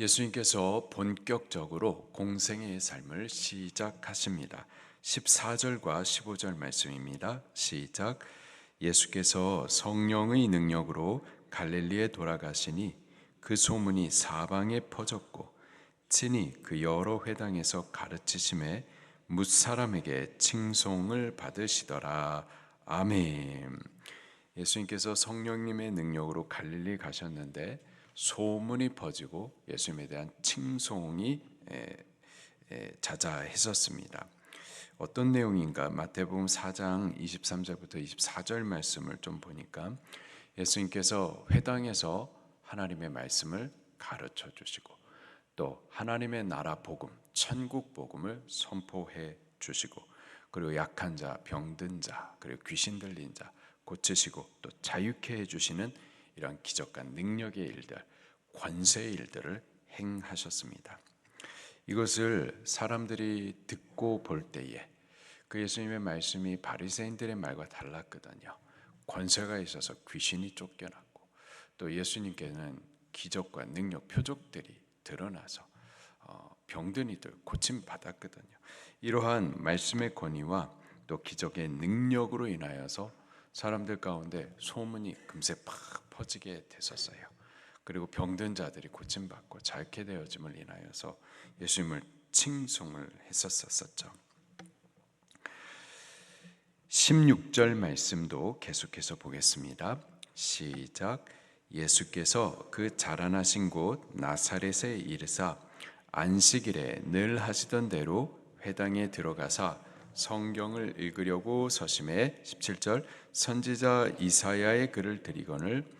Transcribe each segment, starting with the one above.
예수님께서 본격적으로 공생의 삶을 시작하십니다. 14절과 15절 말씀입니다. 시작. 예수께서 성령의 능력으로 갈릴리에 돌아가시니 그 소문이 사방에 퍼졌고 친히 그 여러 회당에서 가르치심에 무사람에게 칭송을 받으시더라. 아멘. 예수님께서 성령님의 능력으로 갈릴리 가셨는데 소문이 퍼지고 예수님에 대한 칭송이 자자했었습니다. 어떤 내용인가? 마태복음 4장 23절부터 24절 말씀을 좀 보니까 예수님께서 회당에서 하나님의 말씀을 가르쳐 주시고 또 하나님의 나라 복음, 천국 복음을 선포해 주시고 그리고 약한 자, 병든 자, 그리고 귀신 들린 자 고치시고 또 자유케 해 주시는 이런 기적과 능력의 일들, 관세의 일들을 행하셨습니다. 이것을 사람들이 듣고 볼 때에 그 예수님의 말씀이 바리새인들의 말과 달랐거든요. 권세가 있어서 귀신이 쫓겨났고 또 예수님께는 기적과 능력 표적들이 드러나서 어, 병든 이들 고침 받았거든요. 이러한 말씀의 권위와 또 기적의 능력으로 인하여서 사람들 가운데 소문이 금세 팍 퍼지게 됐었어요. 그리고 병든 자들이 고침 받고 잘게 되어짐을 인하여서 예수님을 칭송을 했었었죠. 16절 말씀도 계속해서 보겠습니다. 시작. 예수께서 그 자라나신 곳 나사렛에 이르사 안식일에 늘 하시던 대로 회당에 들어가사 성경을 읽으려고 서심해 17절 선지자 이사야의 글을 드리거늘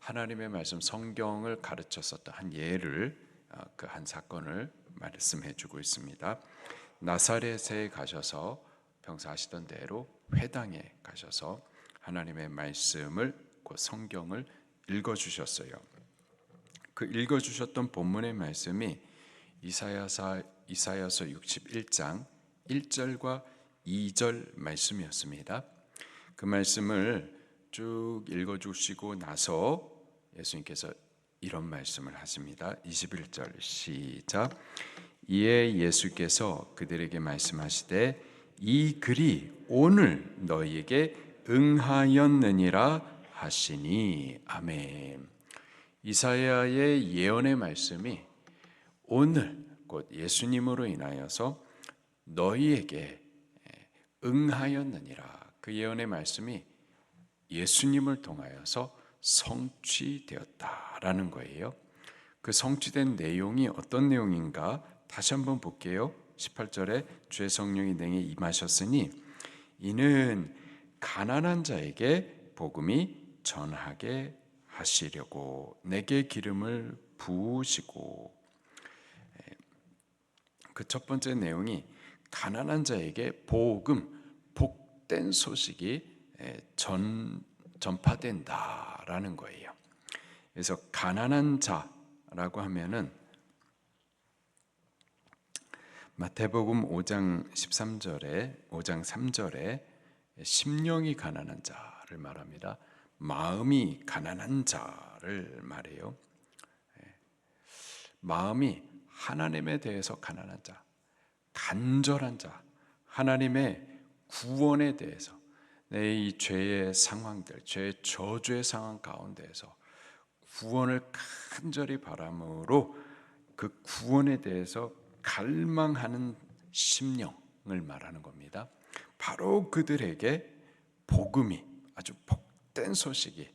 하나님의 말씀 성경을 가르쳤었던 한 예를 어, 그한 사건을 말씀해 주고 있습니다. 나사렛에 가셔서 평소 하시던 대로 회당에 가셔서 하나님의 말씀을 그 성경을 읽어 주셨어요. 그 읽어 주셨던 본문의 말씀이 이사야서 61장 1절과 2절 말씀이었습니다. 그 말씀을 쭉 읽어 주시고 나서 예수님께서 이런 말씀을 하십니다. 21절 시작. 이에 예수께서 그들에게 말씀하시되 이 글이 오늘 너희에게 응하였느니라 하시니 아멘. 이사야의 예언의 말씀이 오늘 곧 예수님으로 인하여서 너희에게 응하였느니라. 그 예언의 말씀이 예수님을 통하여서 성취되었다라는 거예요. 그 성취된 내용이 어떤 내용인가 다시 한번 볼게요. 18절에 주의 성령이 내게 임하셨으니 이는 가난한 자에게 복음이 전하게 하시려고 내게 기름을 부으시고 그 첫 번째 내용이 가난한 자에게 복음 복된 소식이 전 전파된다라는 거예요. 그래서 가난한 자라고 하면은 마태복음 5장 13절에 5장 3절에 심령이 가난한 자를 말합니다. 마음이 가난한 자를 말해요. 예. 마음이 하나님에 대해서 가난한 자, 간절한 자, 하나님의 구원에 대해서 내 이 죄의 상황들, 죄의 저주의 상황 가운데에서 구원을 간절히 바람으로 그 구원에 대해서 갈망하는 심령을 말하는 겁니다. 바로 그들에게 복음이 아주 복된 소식이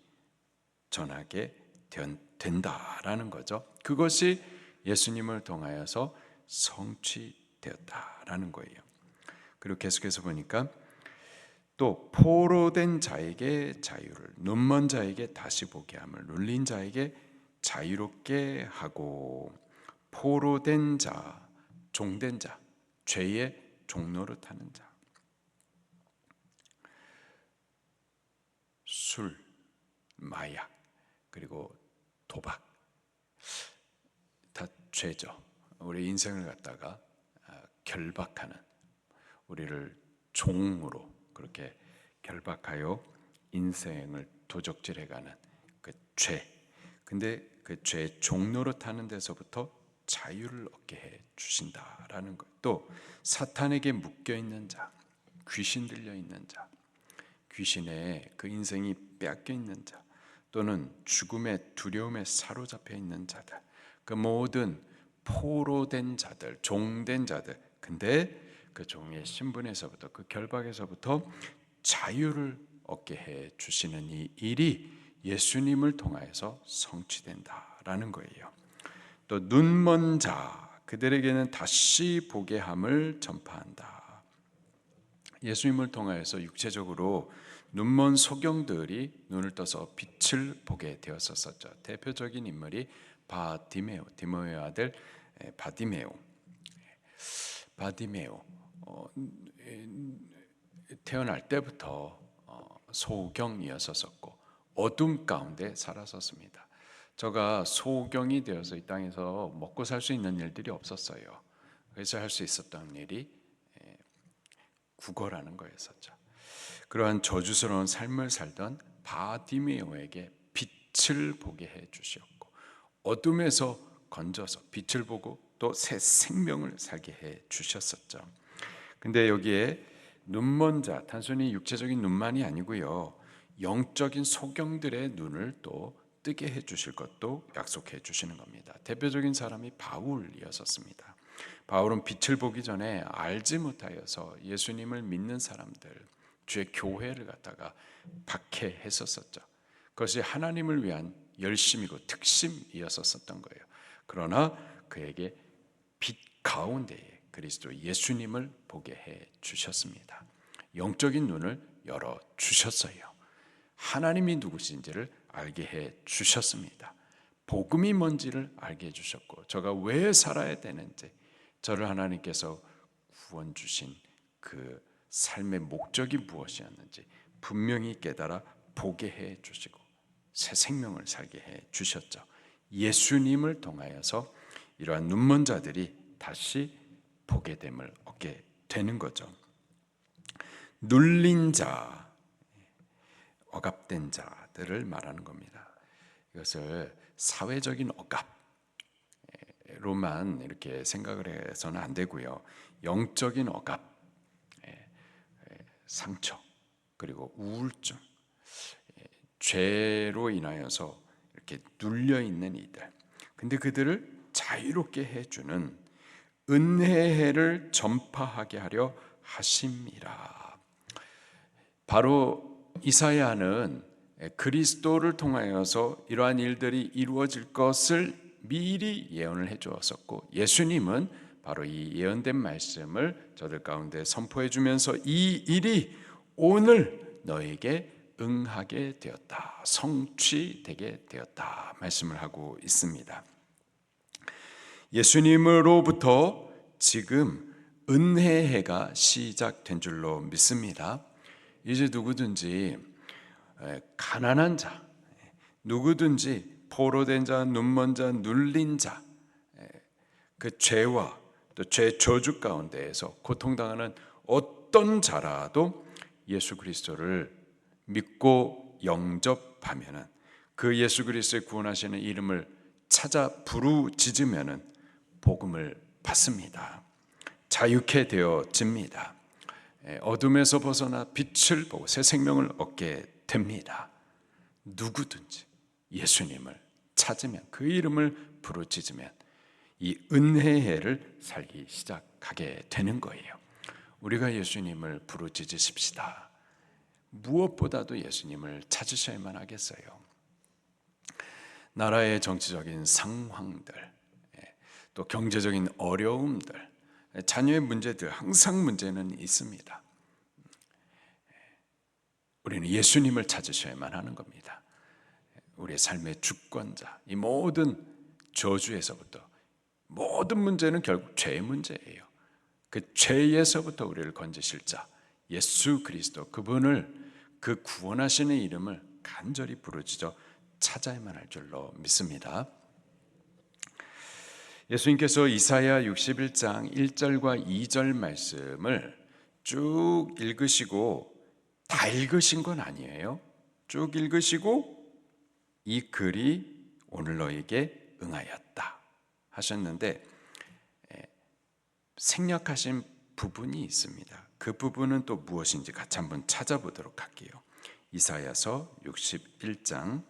전하게 된다라는 거죠. 그것이 예수님을 통하여서 성취되었다라는 거예요. 그리고 계속해서 보니까 또 포로된 자에게 자유를 눈먼 자에게 다시 보게 함을 눌린 자에게 자유롭게 하고 포로된 자, 종된 자, 죄의 종로로 타는 자. 술, 마약, 그리고 도박 다 죄죠. 우리 인생을 갖다가 아, 결박하는 우리를 종으로 그렇게 결박하여 인생을 도적질해가는 그 죄. 근데 그죄 종로로 타는 데서부터 자유를 얻게 해 주신다라는 것. 또 사탄에게 묶여 있는 자, 귀신 들려 있는 자, 귀신에 그 인생이 빼앗겨 있는 자, 또는 죽음의 두려움에 사로잡혀 있는 자들, 그 모든 포로된 자들, 종된 자들. 근데 그 종의 신분에서부터 그 결박에서부터 자유를 얻게 해 주시는 이 일이 예수님을 통하여서 성취된다라는 거예요. 또 눈먼 자 그들에게는 다시 보게 함을 전파한다. 예수님을 통하여서 육체적으로 눈먼 소경들이 눈을 떠서 빛을 보게 되었었죠. 대표적인 인물이 바디메오, 디모의 아들 바디메오. 바디메오 어, 태어날 때부터 어, 소경이었었고 어둠 가운데 살았었습니다. 저가 소경이 되어서 이 땅에서 먹고 살 수 있는 일들이 없었어요. 그래서 할 수 있었던 일이 국어라는 거였었죠. 그러한 저주스러운 삶을 살던 바디메오에게 빛을 보게 해 주셨고 어둠에서 건져서 빛을 보고 또 새 생명을 살게 해 주셨었죠. 근데 여기에 눈먼 자 단순히 육체적인 눈만이 아니고요. 영적인 소경들의 눈을 또 뜨게 해 주실 것도 약속해 주시는 겁니다. 대표적인 사람이 바울이었었습니다. 바울은 빛을 보기 전에 알지 못하여서 예수님을 믿는 사람들, 주의 교회를 갖다가 박해했었었죠. 그것이 하나님을 위한 열심이고 특심이었었던 거예요. 그러나 그에게 빛 가운데에 그리스도 예수님을 보게 해 주셨습니다. 영적인 눈을 열어 주셨어요. 하나님이 누구신지를 알게 해 주셨습니다. 복음이 뭔지를 알게 해 주셨고 저가 왜 살아야 되는지 저를 하나님께서 구원 주신 그 삶의 목적이 무엇이었는지 분명히 깨달아 보게 해 주시고 새 생명을 살게 해 주셨죠. 예수님을 통하여서 이러한 눈먼 자들이 다시 보게 됨을 얻게 되는 거죠. 눌린 자, 억압된 자들을 말하는 겁니다. 이것을 사회적인 억압로만 이렇게 생각을 해서는 안 되고요. 영적인 억압, 상처, 그리고 우울증, 죄로 인하여서 이렇게 눌려 있는 이들. 근데 그들을 자유롭게 해주는 은혜를 전파하게 하려 하심이라. 바로 이사야는 그리스도를 통하여서 이러한 일들이 이루어질 것을 미리 예언을 해 주었었고 예수님은 바로 이 예언된 말씀을 저들 가운데 선포해 주면서 이 일이 오늘 너에게 응하게 되었다. 성취되게 되었다. 말씀을 하고 있습니다. 예수님으로부터 지금 은혜해가 시작된 줄로 믿습니다. 이제 누구든지 가난한 자, 누구든지 포로된 자, 눈먼 자, 눌린 자, 그 죄와 또 죄 저주 가운데에서 고통당하는 어떤 자라도 예수 그리스도를 믿고 영접하면은 그 예수 그리스도의 구원하시는 이름을 찾아 부르짖으면은 복음을 받습니다. 자유케 되어집니다. 어둠에서 벗어나 빛을 보고 새 생명을 얻게 됩니다. 누구든지 예수님을 찾으면 그 이름을 부르짖으면 이 은혜의 해를 살기 시작하게 되는 거예요. 우리가 예수님을 부르짖으십시다. 무엇보다도 예수님을 찾으셔야만 하겠어요. 나라의 정치적인 상황들, 또 경제적인 어려움들, 자녀의 문제들 항상 문제는 있습니다. 우리는 예수님을 찾으셔야만 하는 겁니다. 우리의 삶의 주권자, 이 모든 저주에서부터 모든 문제는 결국 죄의 문제예요. 그 죄에서부터 우리를 건지실 자 예수 그리스도 그분을 그 구원하시는 이름을 간절히 부르짖어 찾아야만 할 줄로 믿습니다. 예수님께서 이사야 61장 1절과 2절 말씀을 쭉 읽으시고 다 읽으신 건 아니에요. 쭉 읽으시고 이 글이 오늘 너에게 응하였다 하셨는데 생략하신 부분이 있습니다. 그 부분은 또 무엇인지 같이 한번 찾아보도록 할게요. 이사야서 61장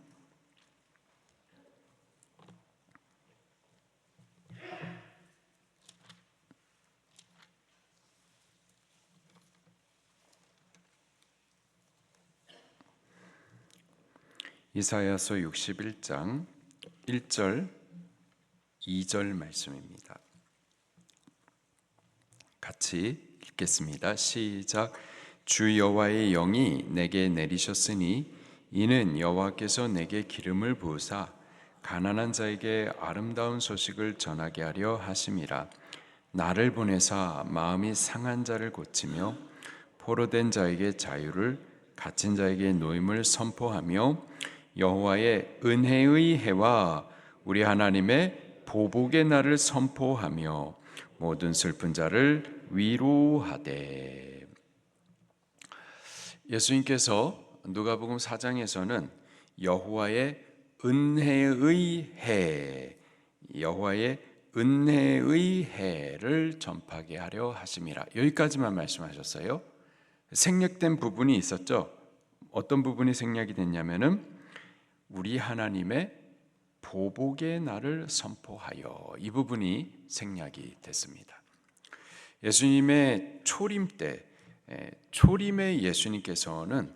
이사야서 61장 1절 2절 말씀입니다. 같이 읽겠습니다. 시작. 주 여호와의 영이 내게 내리셨으니 이는 여호와께서 내게 기름을 부으사 가난한 자에게 아름다운 소식을 전하게 하려 하심이라. 나를 보내사 마음이 상한 자를 고치며 포로된 자에게 자유를 갇힌 자에게 노임을 선포하며 여호와의 은혜의 해와 우리 하나님의 보복의 날을 선포하며 모든 슬픈 자를 위로하되 예수님께서 누가복음 4장에서는 여호와의 은혜의 해 여호와의 은혜의 해를 전파하게 하려 하심이라 여기까지만 말씀하셨어요. 생략된 부분이 있었죠. 어떤 부분이 생략이 됐냐면은 우리 하나님의 보복의 날을 선포하여 이 부분이 생략이 됐습니다. 예수님의 초림 때 초림의 예수님께서는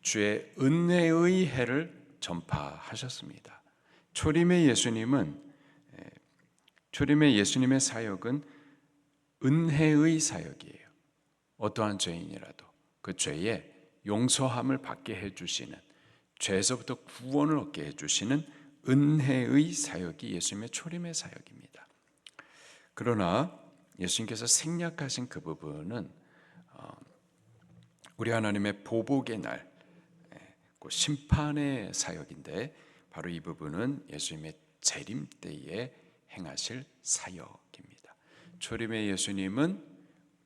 주의 은혜의 해를 전파하셨습니다. 초림의 예수님은 초림의 예수님의 사역은 은혜의 사역이에요. 어떠한 죄인이라도 그 죄에 용서함을 받게 해 주시는 죄에서부터 구원을 얻게 해주시는 은혜의 사역이 예수님의 초림의 사역입니다. 그러나 예수님께서 생략하신 그 부분은 어, 우리 하나님의 보복의 날, 예, 그 심판의 사역인데 바로 이 부분은 예수님의 재림 때에 행하실 사역입니다. 초림의 예수님은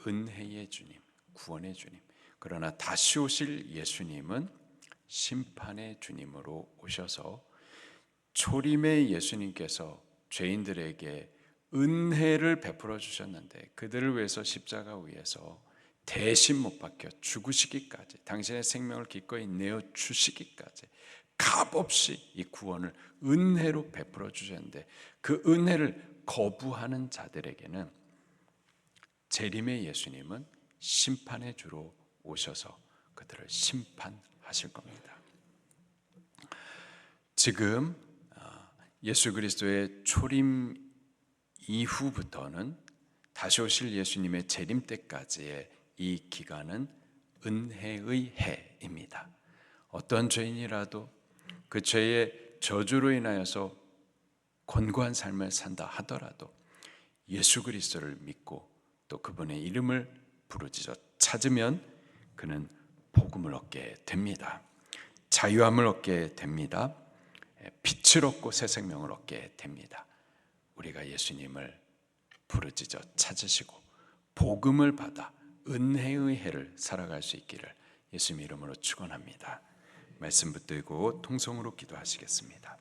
은혜의 주님, 구원의 주님. 그러나 다시 오실 예수님은 심판의 주님으로 오셔서 초림의 예수님께서 죄인들에게 은혜를 베풀어 주셨는데 그들을 위해서 십자가 위에서 대신 못 박혀 죽으시기까지 당신의 생명을 기꺼이 내어 주시기까지 값없이 이 구원을 은혜로 베풀어 주셨는데 그 은혜를 거부하는 자들에게는 재림의 예수님은 심판의 주로 오셔서 그들을 심판 하실 겁니다. 지금 아, 예수 그리스도의 초림 이후부터는 다시 오실 예수님의 재림 때까지의 이 기간은 은혜의 해입니다. 어떤 죄인이라도 그 죄의 저주로 인하여서 권고한 삶을 산다 하더라도 예수 그리스도를 믿고 또 그분의 이름을 부르짖어 찾으면 그는 복음을 얻게 됩니다. 자유함을 얻게 됩니다. 빛을 얻고 새 생명을 얻게 됩니다. 우리가 예수님을 부르짖어 찾으시고 복음을 받아 은혜의 해를 살아갈 수 있기를 예수님 이름으로 축원합니다. 말씀 붙들고 통성으로 기도하시겠습니다.